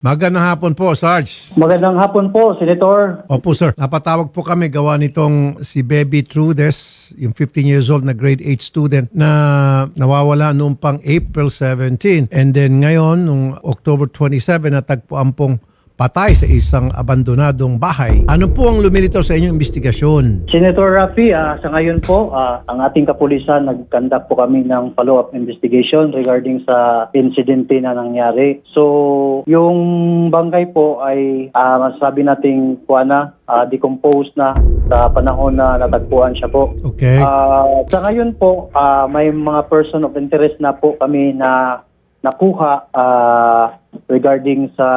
Magandang hapon po, Sarge. Magandang hapon po, Senator. Opo, sir. Napatawag po kami gawa nitong si Baby Trudes, yung 15 years old na grade 8 student na nawawala noong pang April 17. And then ngayon, noong October 27, natagpuan pong patay sa isang abandonadong bahay. Ano po ang lumilitaw sa inyong investigasyon? Senator Rafi, ah, sa ngayon po, ah, ang ating kapulisan, nag-conduct po kami ng follow-up investigation regarding sa insidente na nangyari. So, yung bangkay po ay ah, masasabi nating kuha na, ah, decomposed na sa panahon na natagpuan siya po. Okay. Ah, sa ngayon po, ah, may mga person of interest na po kami na nakuha ah, regarding sa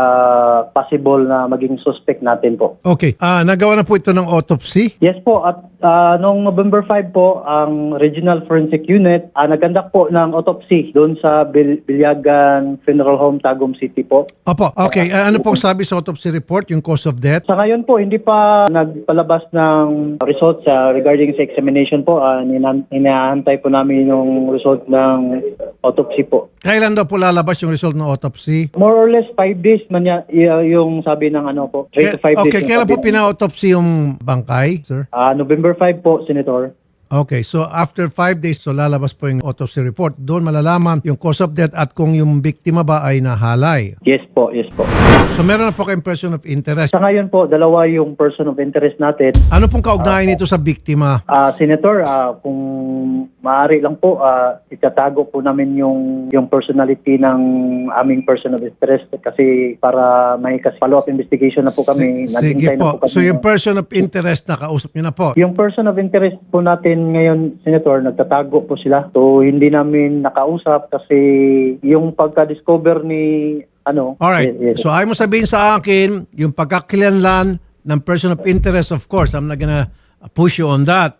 possible na maging suspect natin po. Okay. Ah, nagawa na po ito ng autopsy? Yes po, at ah, noong November 5 po, ang Regional Forensic Unit uh, nagandak po ng autopsy doon sa Bil- Bilyagan Funeral Home, Tagum City po. Opo. Okay. Ah, ano pong sabi sa autopsy report, yung cause of death? Sa ngayon po, hindi pa nagpalabas ng results ah, regarding sa examination po. Uh, inaantay po namin yung result ng autopsy po. Kailan daw po lalabas yung result ng autopsy? More or less 5 days man ya, yung sabi ng ano po. 3 to 5 days. okay, yung kailan sabi po ng- pina-autopsy yung bangkay, sir? Ah, November 5 po, Senator. Okay, so after five days, so lalabas po yung autopsy report. Doon malalaman yung cause of death at kung yung biktima ba ay nahalay. Yes po, yes po. So meron na po kayong person of interest. Sa ngayon po, dalawa yung person of interest natin. Ano pong kaugnayan nito sa biktima? Ah, Senator, ah, kung maaari lang po, ah, itatago po namin yung yung personality ng aming person of interest kasi para may kasi follow-up investigation na po kami. Si- Sige Naghintay na po. kami So yung ng- person of interest, nakausap niyo na po. yung person of interest po natin ngayon, Senator, nagtatago po sila. So, hindi namin nakausap kasi yung pagka-discover ni ano... Alright. yes, yes. So ayaw mo sabihin sa akin, yung pagkakilanlan ng person of interest, of course, I'm not gonna push you on that.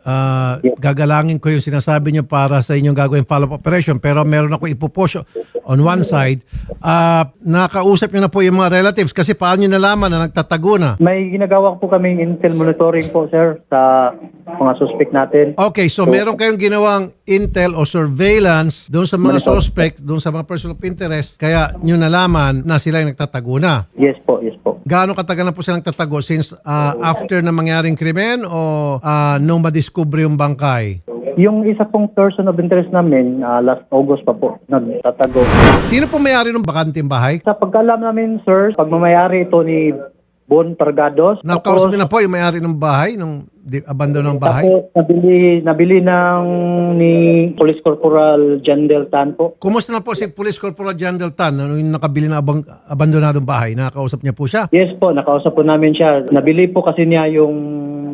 Uh, gagalangin ko yung sinasabi niyo para sa inyong gagawin follow-up operation pero meron ako ipupush on one side. Uh, nakausap niyo na po yung mga relatives kasi paano niyo nalaman na nagtatago na? May ginagawa po kaming intel monitoring po, sir, sa mga suspect natin. Okay, so meron kayong ginawang intel o surveillance doon sa mga Monitor. suspect, doon sa mga person of interest, kaya nyo nalaman na sila yung nagtatago na. Yes po, yes po. Gaano katagal na po silang tatago since uh, after na mangyaring krimen o uh, nung madiscover yung bangkay? Yung isa pong person of interest namin, ah, last August pa po, nagtatago. Sino po mayari ng bakanting bahay? Sa pagkaalam namin, sir, pagmamayari ito ni Bon Pargados. Nakausap niyo na po yung mayari ng bahay, ng abandon ng bahay? Tapos nabili, nabili ng ni Police Corporal John Del Tan po. Kumusta na po si Police Corporal John Del Tan, ano yung nakabili ng abang, abandonadong bahay? Nakakausap niya po siya? Yes po, nakausap po namin siya. Nabili po kasi niya yung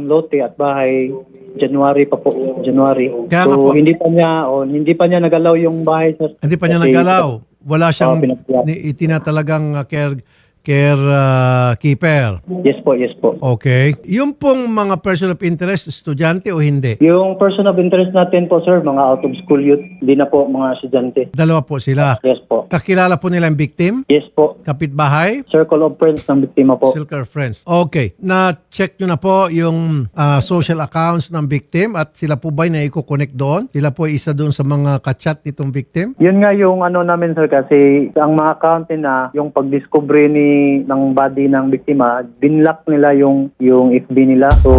lote at bahay January pa po, January. Kaya so po. hindi pa niya o hindi pa niya nagalaw yung bahay sa Hindi pa niya nagalaw. Wala siyang ni- itinatalagang uh, care, care uh, keeper. Yes po, yes po. Okay. Yung pong mga person of interest, estudyante o hindi? Yung person of interest natin po, sir, mga out of school youth, hindi na po mga estudyante. Dalawa po sila. Yes po. Kakilala po nila ang victim? Yes po. Kapitbahay? Circle of friends ng biktima po. Silker Friends. Okay. Na-check nyo na po yung ah, social accounts ng victim at sila po ba na i-connect doon? Sila po isa doon sa mga kachat nitong victim? Yun nga yung ano namin sir kasi ang mga account na yung pagdiscovery ni ng body ng biktima, binlock nila yung yung FB nila. So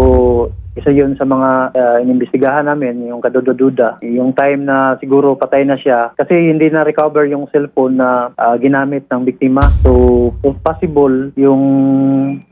isa yun sa mga uh, inimbestigahan namin, yung kaduda-duda. Yung time na siguro patay na siya kasi hindi na recover yung cellphone na ah, ginamit ng biktima. So possible, yung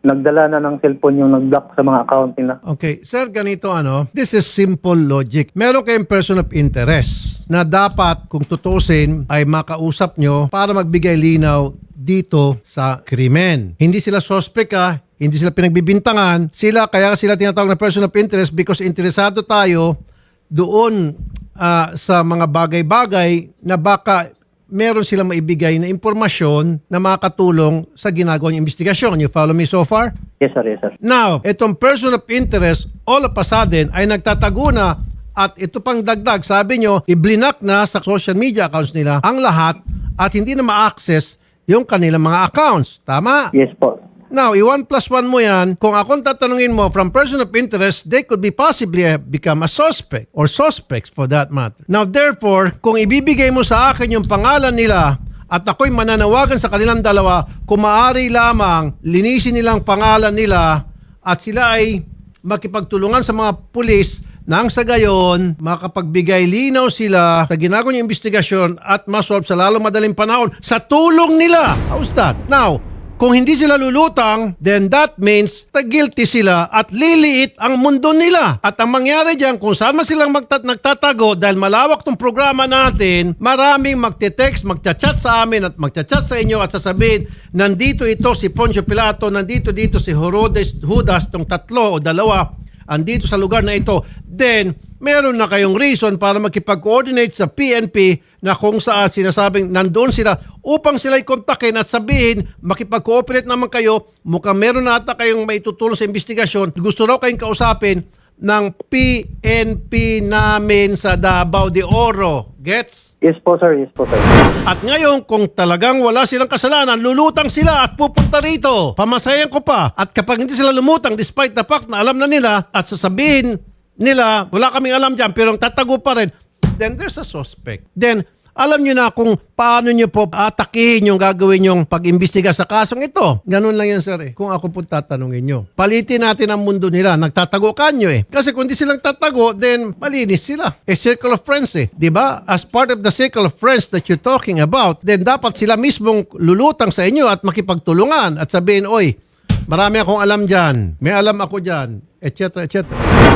nagdala na ng cellphone yung nag-block sa mga account nila. Okay. Sir, ganito ano, this is simple logic. Meron kayong person of interest na dapat kung tutusin ay makausap nyo para magbigay linaw dito sa krimen. Hindi sila suspect ah, hindi sila pinagbibintangan. Sila, kaya sila tinatawag na person of interest because interesado tayo doon ah, sa mga bagay-bagay na baka meron silang maibigay na impormasyon na makakatulong sa ginagawa ng investigasyon. You follow me so far? Yes sir, yes sir. Now, itong person of interest, all of a sudden, ay nagtatago na at ito pang dagdag, sabi nyo, iblinak na sa social media accounts nila ang lahat at hindi na ma-access yung kanilang mga accounts. Tama? Yes po. Now, i-1 plus 1 mo yan, kung akong tatanungin mo from person of interest, they could be possibly have become a suspect or suspects for that matter. Now, therefore, kung ibibigay mo sa akin yung pangalan nila At ako'y mananawagan sa kanilang dalawa kung maaari lamang linisin nilang pangalan nila at sila ay makipagtulungan sa mga pulis nang sa gayon makapagbigay linaw sila sa ginagawa niyang investigasyon at masolve sa lalong madaling panahon sa tulong nila. How's that? Now, kung hindi sila lulutang, then that means na guilty sila at liliit ang mundo nila. At ang mangyari dyan, kung saan man silang magtat nagtatago, dahil malawak tong programa natin, maraming magte-text, magchat-chat sa amin at magchat-chat sa inyo at sasabihin, nandito ito si Poncio Pilato, nandito dito si Herodes, Judas, tong tatlo o dalawa, andito sa lugar na ito. Then, meron na kayong reason para makipag-coordinate sa PNP na kung saan sinasabing nandoon sila upang sila'y kontakin at sabihin, makipag-cooperate naman kayo, mukhang meron na ata kayong maitutulong sa investigasyon. Gusto raw kayong kausapin ng PNP namin sa Davao de Oro. Gets? Yes po sir, yes po sir. At ngayon, kung talagang wala silang kasalanan, lulutang sila at pupunta rito. Pamasayan ko pa. At kapag hindi sila lumutang, despite the fact na alam na nila at sasabihin nila, wala kaming alam dyan, pero tatago pa rin, then there's a suspect. Then, alam nyo na kung paano nyo po atakihin yung gagawin yung pag-imbestiga sa kasong ito. Ganun lang yan, sir. Eh. Kung ako po tatanungin nyo. Palitin natin ang mundo nila. Nagtatago kanyo eh. Kasi kung di silang tatago, then malinis sila. A circle of friends eh. Ba? As part of the circle of friends that you're talking about, then dapat sila mismong lulutang sa inyo at makipagtulungan at sabihin, oy, marami akong alam dyan. May alam ako dyan. Etc. etc.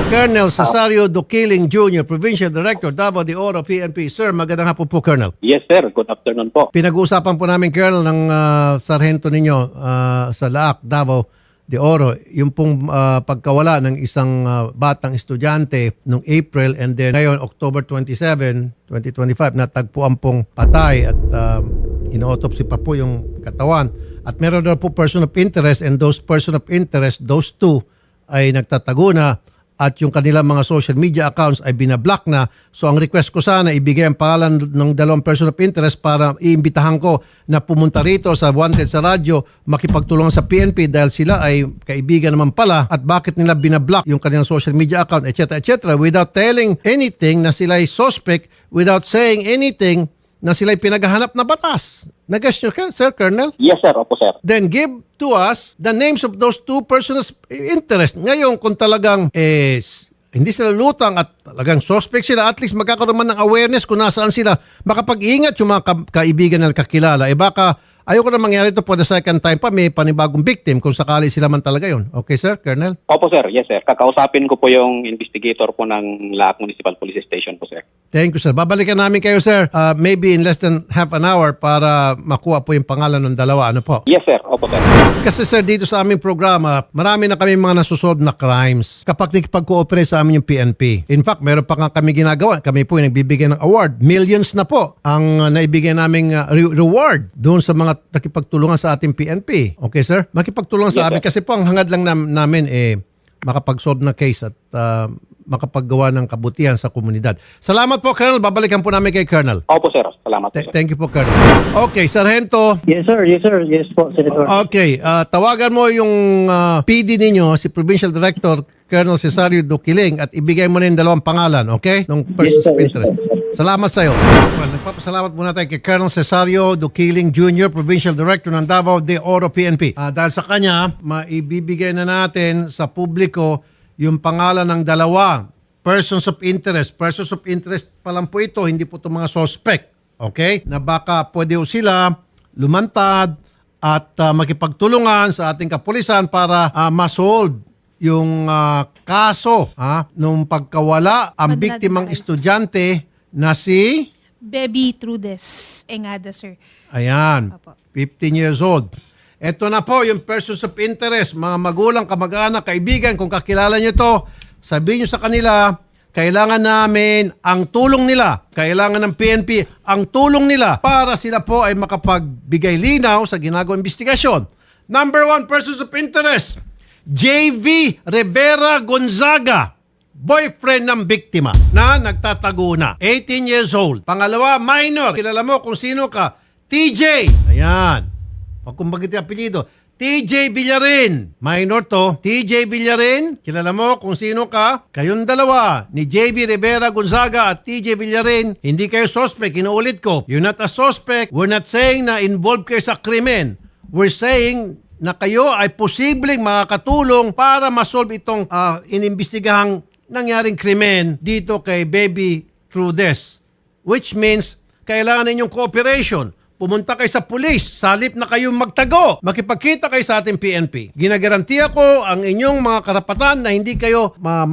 Colonel Cesario Duquiling Jr., Provincial Director, Davao de Oro, PNP. Sir, magandang hapon po, Colonel. Yes, sir. Good afternoon po. Pinag-uusapan po namin, Colonel, ng ah, sarhento ninyo ah, sa Laak, Davao de Oro, yung pong ah, pagkawala ng isang ah, batang estudyante noong April and then ngayon, October 27, 2025, natagpuan pong patay at uh, inautopsy pa po yung katawan. At meron daw po person of interest and those person of interest, those two, ay nagtatago na at yung kanilang mga social media accounts ay binablock na. So ang request ko sana, ibigay ang pangalan ng dalawang person of interest para iimbitahan ko na pumunta rito sa Wanted sa radyo, makipagtulungan sa PNP dahil sila ay kaibigan naman pala at bakit nila binablock yung kanilang social media account, etc. etc. without telling anything na sila ay suspect, without saying anything na sila ay pinaghahanap na batas. Nag-guess nyo Sir Colonel? Yes, sir. Opo, sir. then give to us the names of those two persons of interest. Ngayon, kung talagang eh, hindi sila lutang at talagang suspect sila, at least magkakaroon man ng awareness kung nasaan sila. Makapag-ingat yung mga ka- kaibigan na kakilala. Eh baka ayoko na mangyari ito for the second time pa, may panibagong victim kung sakali sila man talaga yon. Okay, sir, Colonel? Opo, sir. Yes, sir. Kakausapin ko po yung investigator po ng Laak Municipal Police Station po, sir. Thank you, sir. Babalikan namin kayo, sir, uh, maybe in less than half an hour para makuha po yung pangalan ng dalawa. Ano po? Yes, sir. Opo, sir. Kasi sir, dito sa aming programa, marami na kami mga nasusolve na crimes kapag nakipag-cooperate sa amin yung PNP. In fact, meron pa nga kami ginagawa. Kami po yung nagbibigay ng award. Millions na po ang uh, naibigay naming uh, re- reward doon sa mga nakipagtulungan sa ating PNP. Okay, sir? Makipagtulungan sa Yes, amin sir. kasi po ang hangad lang nam- namin eh makapag-solve na case at uh, makapaggawa ng kabutihan sa komunidad. Salamat po, Colonel. Babalikan po namin kay Colonel. Opo, sir. Salamat po, Th- sir. thank you po, Colonel. Okay, Sargento, Yes sir, yes sir, yes po, Senator. Okay, ah, tawagan mo yung ah, PD ninyo, si Provincial Director Colonel Cesario Duquiling at ibigay mo na yung dalawang pangalan, okay? Nung persons Yes, sir. of Yes, interest. sir. Salamat sa'yo. Well, nagpapasalamat muna tayo kay Colonel Cesario Duquiling Jr., Provincial Director ng Davao de Oro PNP. Ah, dahil sa kanya, maibibigay na natin sa publiko yung pangalan ng dalawa, persons of interest. Persons of interest pa lang po ito, hindi po ito mga suspect. Okay? Na baka pwede sila lumantad at ah, makipagtulungan sa ating kapulisan para ah, masolve yung ah, kaso ha, nung pagkawala ang biktimang estudyante na si Baby Trudes Engada, sir. Ayan, Apo. 15 years old. Ito na po yung persons of interest, mga magulang, kamag-anak, kaibigan, kung kakilala nyo to, sabihin nyo sa kanila, kailangan namin ang tulong nila, kailangan ng PNP ang tulong nila para sila po ay makapagbigay linaw sa ginagawang investigasyon. Number one, persons of interest, JV Rivera Gonzaga boyfriend ng biktima na nagtatago na. 18 years old. Pangalawa, minor. Kilala mo kung sino ka. TJ. Ayan. Huwag kong bagit yung apelido. TJ Villarin. Minor to. TJ Villarin, kilala mo kung sino ka? Kayong dalawa, ni JV Rivera Gonzaga at TJ Villarin, hindi kayo suspect. Inuulit ko, you're not a suspect. We're not saying na involved kayo sa krimen. We're saying na kayo ay posibleng makakatulong para masolve itong ah, inimbestigahang nangyaring krimen dito kay Baby Trudes. Which means, kailangan ninyong cooperation. Pumunta kayo sa pulis, salip na kayong magtago. Makipagkita kayo sa ating PNP. Ginagarantiya ko ang inyong mga karapatan na hindi kayo ma-.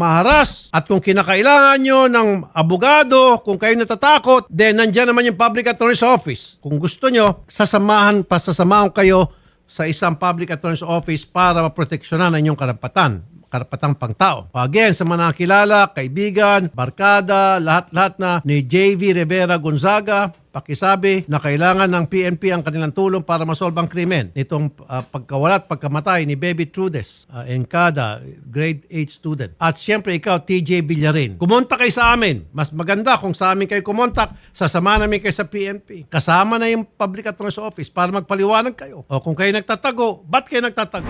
At kung kinakailangan nyo ng abogado, kung kayo natatakot, then nandyan naman yung Public Attorney's Office. Kung gusto nyo, sasamahan, pasasamahan kayo sa isang Public Attorney's Office para maproteksyonan ang inyong karapatan karapatang pangtao. Again, sa mga nakilala, kaibigan, barkada, lahat-lahat na ni JV Rivera Gonzaga, pakisabi na kailangan ng PNP ang kanilang tulong para masolve ang krimen. Itong ah, pagkawala at pagkamatay ni Baby Trudes, uh, Encada, grade 8 student. At siyempre ikaw, TJ Villarin. Kumontak kayo sa amin. Mas maganda kung sa amin kayo kumontak, sasama namin kayo sa PNP. Kasama na yung Public Attorney's Office para magpaliwanag kayo. O kung kayo nagtatago, ba't kayo nagtatago?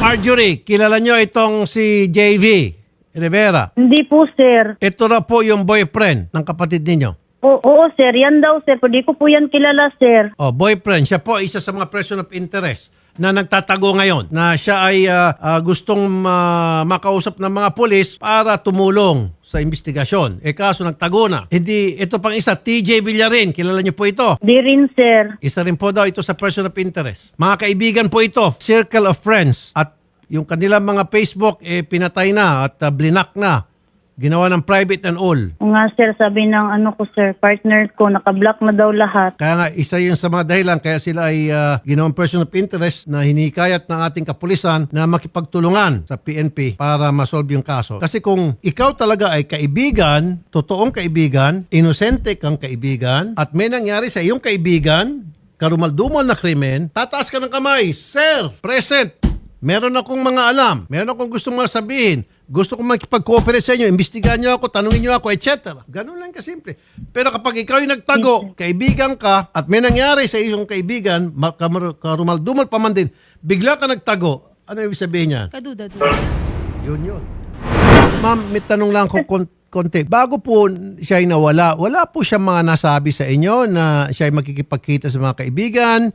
Marjorie, kilala nyo itong si JV Rivera. Hindi po, sir. Ito na po yung boyfriend ng kapatid ninyo. O, oo, sir. Yan daw, sir. Di ko po yan kilala, sir. Oh, boyfriend, siya po isa sa mga person of interest na nagtatago ngayon na siya ay ah, ah, gustong ah, makausap ng mga pulis para tumulong sa investigasyon. E kaso nagtago na. Hindi, ito pang isa, TJ Villarin. Kilala niyo po ito. Di rin, sir. Isa rin po daw ito sa person of interest. Mga kaibigan po ito, circle of friends. At yung kanilang mga Facebook, eh, pinatay na at uh, blinak na. Ginawa ng private and all. Nga, sir, sabi ng ano ko, sir, partner ko, nakablock na daw lahat. Kaya nga, isa yun sa mga dahilan kaya sila ay uh, ginawang person of interest na hinikayat ng ating kapulisan na makipagtulungan sa PNP para masolve yung kaso. Kasi kung ikaw talaga ay kaibigan, totoong kaibigan, inosente kang kaibigan, at may nangyari sa iyong kaibigan, karumaldumal na krimen, tataas ka ng kamay, Sir, present, meron akong mga alam, meron akong gustong masabihin, gusto kong makipag-cooperate sa inyo, imbestigahan niyo ako, tanungin niyo ako, etc. Ganun lang kasimple. Pero kapag ikaw yung nagtago, kaibigan ka, at may nangyari sa iyong kaibigan, karumal-dumal pa man din, bigla ka nagtago, ano ibig sabihin niya? Kaduda-duda. Yun yun. Ma'am, may tanong lang ko kon- konti. Bago po siya ay nawala, wala po siya mga nasabi sa inyo na siya ay makikipagkita sa mga kaibigan,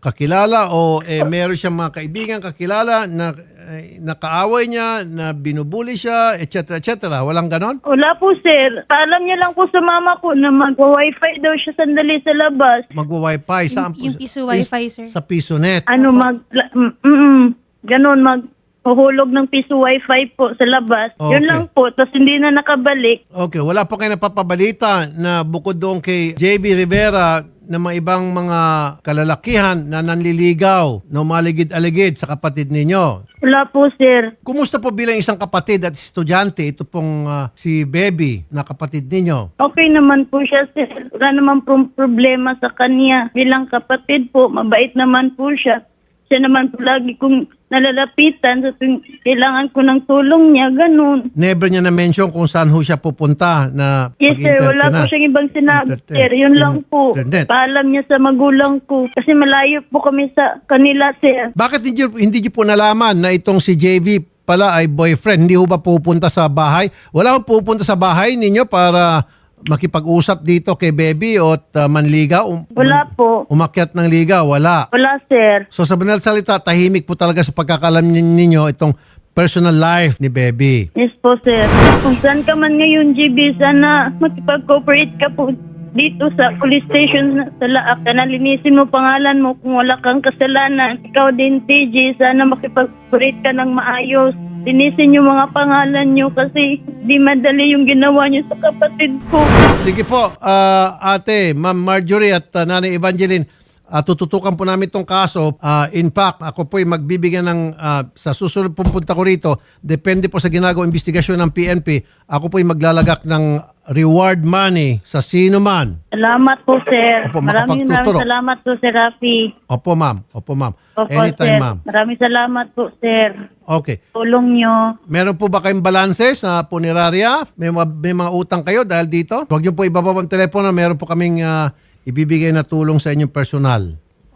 kakilala o eh, meron siyang mga kaibigan, kakilala na eh, nakaaway niya, na binubuli siya, etc. etc. Walang ganon? Wala po, sir. Paalam niya lang po sa mama ko na mag-wifi daw siya sandali sa labas. Magwa-wifi. Saan po? yung piso wifi, sir. Sa PisoNet. Ano, mag... la- mm, mm, ganun, mag... Huhulog ng piso wifi po sa labas. Okay. Yun lang po. Tapos hindi na nakabalik. Okay, wala po kayo napapabalita na bukod doon kay JB Rivera na mga ibang mga kalalakihan na nanliligaw na umaligid-aligid sa kapatid ninyo. Wala po, sir. Kumusta po bilang isang kapatid at estudyante ito pong ah, si Baby na kapatid ninyo? Okay naman po siya, sir. Wala naman po problema sa kanya. Bilang kapatid po, mabait naman po siya. Siya naman po lagi kong nalalapitan sa tuwing kailangan ko ng tulong niya, ganun. Never niya na-mention kung saan ho siya pupunta na Yes, sir. Wala pag-entertain po na. siyang ibang sinabi, Entertain. sir. Yun lang po. Internet. Paalam niya sa magulang ko. Kasi malayo po kami sa kanila, sir. Bakit hindi, hindi niyo po nalaman na itong si JV pala ay boyfriend? Hindi ho ba pupunta sa bahay? Wala ho pupunta sa bahay ninyo para makipag-usap dito kay Baby o uh, manligaw? Um- Wala po. Umakyat ng liga? Wala. Wala, sir. So sa banal salita, tahimik po talaga sa pagkakalam nin- ninyo itong personal life ni Baby. Yes po, sir. Kung saan ka man ngayon, GB, sana makipag-cooperate ka po dito sa police station sa Laak. Na linisin mo pangalan mo kung wala kang kasalanan. Ikaw din, TJ, sana makipag-cooperate ka ng maayos. Linisin yung mga pangalan nyo kasi di madali yung ginawa nyo sa kapatid ko. Sige po, ah, ate, Ma'am Marjorie at ah, Nanay Evangeline, ah, tututukan po namin itong kaso. Ah, in fact, ako po ay magbibigyan ng, ah, sa susunod pong punta ko rito, depende po sa ginagawang investigasyon ng PNP, ako po ay maglalagak ng reward money sa sino man. Salamat po, sir. Opo, maraming maraming salamat po, Sir Rafi. Opo, ma'am. Opo, ma'am. Opo, Anytime, sir. ma'am. Maraming salamat po, sir. Okay. Tulong nyo. Meron po ba kayong balanse sa punerarya? May, may mga utang kayo dahil dito? Huwag niyo po ibaba ang telepono. Meron po kaming ah, ibibigay na tulong sa inyong personal.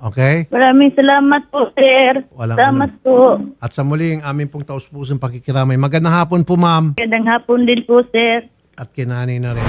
Okay? Maraming salamat po, sir. Walang salamat po. At sa muling aming pong taus-pusong pakikiramay. Magandang hapon po, ma'am. Magandang hapon din po, sir. At kinanay na rin.